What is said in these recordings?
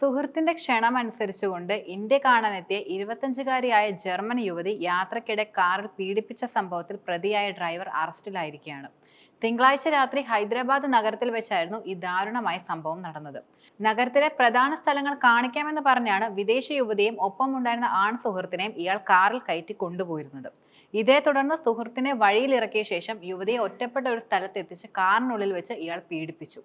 സുഹൃത്തിന്റെ ക്ഷണം അനുസരിച്ചുകൊണ്ട് ഇന്ത്യ കാണാനെത്തിയ ഇരുപത്തഞ്ചുകാരിയായ ജർമ്മൻ യുവതി യാത്രക്കിടെ കാറിൽ പീഡിപ്പിച്ച സംഭവത്തിൽ പ്രതിയായ ഡ്രൈവർ അറസ്റ്റിലായിരിക്കുകയാണ്. തിങ്കളാഴ്ച രാത്രി ഹൈദരാബാദ് നഗരത്തിൽ വെച്ചായിരുന്നു ഈ ദാരുണമായ സംഭവം നടന്നത്. നഗരത്തിലെ പ്രധാന സ്ഥലങ്ങൾ കാണിക്കാമെന്ന് പറഞ്ഞാണ് വിദേശ യുവതിയും ഒപ്പമുണ്ടായിരുന്ന ആൺ സുഹൃത്തിനെയും ഇയാൾ കാറിൽ കയറ്റി കൊണ്ടുപോയിരുന്നത്. ഇതേ തുടർന്ന് സുഹൃത്തിനെ വഴിയിലിറക്കിയ ശേഷം യുവതിയെ ഒറ്റപ്പെട്ട ഒരു സ്ഥലത്തെത്തിച്ച് കാറിനുള്ളിൽ വെച്ച് ഇയാൾ പീഡിപ്പിച്ചു.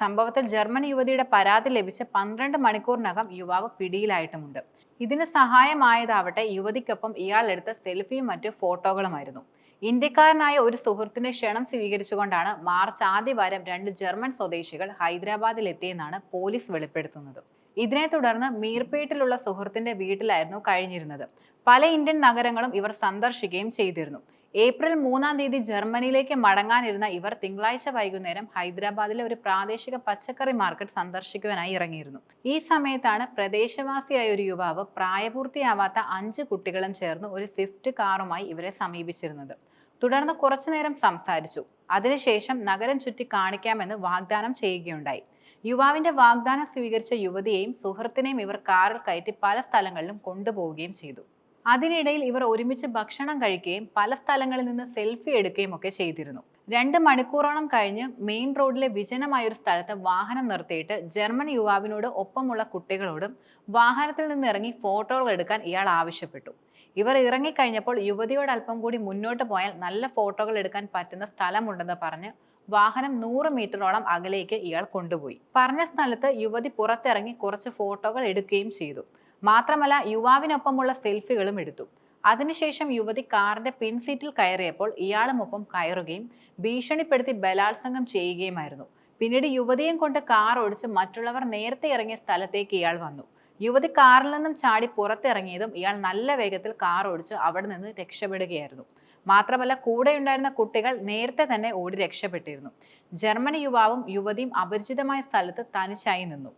സംഭവത്തിൽ ജർമ്മൻ യുവതിയുടെ പരാതി ലഭിച്ച് പന്ത്രണ്ട് മണിക്കൂറിനകം യുവാവ് പിടിയിലായിട്ടുമുണ്ട്. ഇതിന് സഹായമായതാവട്ടെ യുവതിക്കൊപ്പം ഇയാൾ എടുത്ത സെൽഫിയും മറ്റ് ഫോട്ടോകളുമായിരുന്നു. ഇന്ത്യക്കാരനായ ഒരു സുഹൃത്തിന്റെ ക്ഷണം സ്വീകരിച്ചുകൊണ്ടാണ് മാർച്ച് ആദ്യവാരം രണ്ട് ജർമ്മൻ സ്വദേശികൾ ഹൈദരാബാദിൽ എത്തിയെന്നാണ് പോലീസ് വെളിപ്പെടുത്തുന്നത്. ഇതിനെ തുടർന്ന് മീർപേട്ടിലുള്ള സുഹൃത്തിന്റെ വീട്ടിലായിരുന്നു കഴിഞ്ഞിരുന്നത്. പല ഇന്ത്യൻ നഗരങ്ങളും ഇവർ സന്ദർശിക്കുകയും ചെയ്തിരുന്നു. ഏപ്രിൽ മൂന്നാം തീയതി ജർമ്മനിയിലേക്ക് മടങ്ങാനിരുന്ന ഇവർ തിങ്കളാഴ്ച വൈകുന്നേരം ഹൈദരാബാദിലെ ഒരു പ്രാദേശിക പച്ചക്കറി മാർക്കറ്റ് സന്ദർശിക്കുവാനായി ഇറങ്ങിയിരുന്നു. ഈ സമയത്താണ് പ്രദേശവാസിയായ ഒരു യുവാവ് പ്രായപൂർത്തിയാവാത്ത അഞ്ച് കുട്ടികളും ചേർന്ന് ഒരു സ്വിഫ്റ്റ് കാറുമായി ഇവരെ സമീപിച്ചിരുന്നത്. തുടർന്ന് കുറച്ചുനേരം സംസാരിച്ചു. അതിനുശേഷം നഗരം ചുറ്റി കാണിക്കാമെന്ന് വാഗ്ദാനം ചെയ്യുകയുണ്ടായി. യുവാവിന്റെ വാഗ്ദാനം സ്വീകരിച്ച യുവതിയെയും സുഹൃത്തിനെയും ഇവർ കാറിൽ കയറ്റി പല സ്ഥലങ്ങളിലും കൊണ്ടുപോവുകയും ചെയ്തു. അതിനിടയിൽ ഇവർ ഒരുമിച്ച് ഭക്ഷണം കഴിക്കുകയും പല സ്ഥലങ്ങളിൽ നിന്ന് സെൽഫി എടുക്കുകയും ഒക്കെ ചെയ്തിരുന്നു. രണ്ട് മണിക്കൂറോളം കഴിഞ്ഞ് മെയിൻ റോഡിലെ വിജനമായ ഒരു സ്ഥലത്ത് വാഹനം നിർത്തിയിട്ട് ജർമ്മൻ യുവാവിനോട് ഒപ്പമുള്ള കുട്ടികളോടും വാഹനത്തിൽ നിന്ന് ഇറങ്ങി ഫോട്ടോകൾ എടുക്കാൻ ഇയാൾ ആവശ്യപ്പെട്ടു. ഇവർ ഇറങ്ങിക്കഴിഞ്ഞപ്പോൾ യുവതിയോട് അല്പം കൂടി മുന്നോട്ട് പോയാൽ നല്ല ഫോട്ടോകൾ എടുക്കാൻ പറ്റുന്ന സ്ഥലമുണ്ടെന്ന് പറഞ്ഞ് വാഹനം നൂറ് മീറ്ററോളം അകലേക്ക് ഇയാൾ കൊണ്ടുപോയി. പറഞ്ഞ സ്ഥലത്ത് യുവതി പുറത്തിറങ്ങി കുറച്ച് ഫോട്ടോകൾ എടുക്കുകയും ചെയ്തു. മാത്രമല്ല യുവാവിനൊപ്പമുള്ള സെൽഫികളും എടുത്തു. അതിനുശേഷം യുവതി കാറിന്റെ പിൻസീറ്റിൽ കയറിയപ്പോൾ ഇയാളുമൊപ്പം കയറുകയും ഭീഷണിപ്പെടുത്തി ബലാത്സംഗം ചെയ്യുകയുമായിരുന്നു. പിന്നീട് യുവതിയും കൊണ്ട് കാർ ഓടിച്ച് മറ്റുള്ളവർ നേരത്തെ ഇറങ്ങിയ സ്ഥലത്തേക്ക് ഇയാൾ വന്നു. യുവതി കാറിൽ നിന്നും ചാടി പുറത്തിറങ്ങിയതും ഇയാൾ നല്ല വേഗത്തിൽ കാർ ഓടിച്ച് അവിടെ നിന്ന് രക്ഷപ്പെടുകയായിരുന്നു. മാത്രമല്ല കൂടെയുണ്ടായിരുന്ന കുട്ടികൾ നേരത്തെ തന്നെ ഓടി രക്ഷപ്പെട്ടിരുന്നു. ജർമ്മനി യുവാവും യുവതിയും അപരിചിതമായ സ്ഥലത്ത് തനിച്ചായി നിന്നു.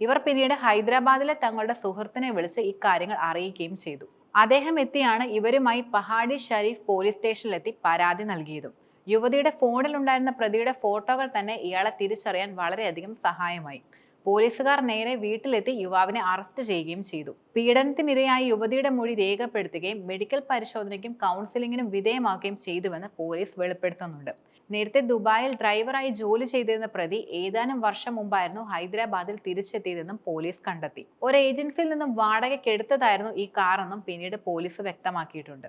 ഇവർ പിന്നീട് ഹൈദരാബാദിലെ തങ്ങളുടെ സുഹൃത്തിനെ വിളിച്ച് ഇക്കാര്യങ്ങൾ അറിയിക്കുകയും ചെയ്തു. അദ്ദേഹം എത്തിയാണ് ഇവരുമായി പഹാഡി ഷരീഫ് പോലീസ് സ്റ്റേഷനിലെത്തി പരാതി നൽകിയതും. യുവതിയുടെ ഫോണിൽ ഉണ്ടായിരുന്ന പ്രതിയുടെ ഫോട്ടോകൾ തന്നെ ഇയാളെ തിരിച്ചറിയാൻ വളരെയധികം സഹായമായി. പോലീസുകാർ നേരെ വീട്ടിലെത്തി യുവാവിനെ അറസ്റ്റ് ചെയ്യുകയും ചെയ്തു. പീഡനത്തിനിരയായ യുവതിയുടെ മൊഴി രേഖപ്പെടുത്തുകയും മെഡിക്കൽ പരിശോധനയ്ക്കും കൗൺസിലിംഗിനും വിധേയമാക്കുകയും ചെയ്തുവെന്ന് പോലീസ് വെളിപ്പെടുത്തുന്നുണ്ട്. നേരത്തെ ദുബായിൽ ഡ്രൈവറായി ജോലി ചെയ്തിരുന്ന പ്രതി ഏതാനും വർഷം മുമ്പായിരുന്നു ഹൈദരാബാദിൽ തിരിച്ചെത്തിയതെന്നും പോലീസ് കണ്ടെത്തി. ഒരു ഏജൻസിയിൽ നിന്നും വാടകയ്ക്കെടുത്തതായിരുന്നു ഈ കാറെന്നും പിന്നീട് പോലീസ് വ്യക്തമാക്കിയിട്ടുണ്ട്.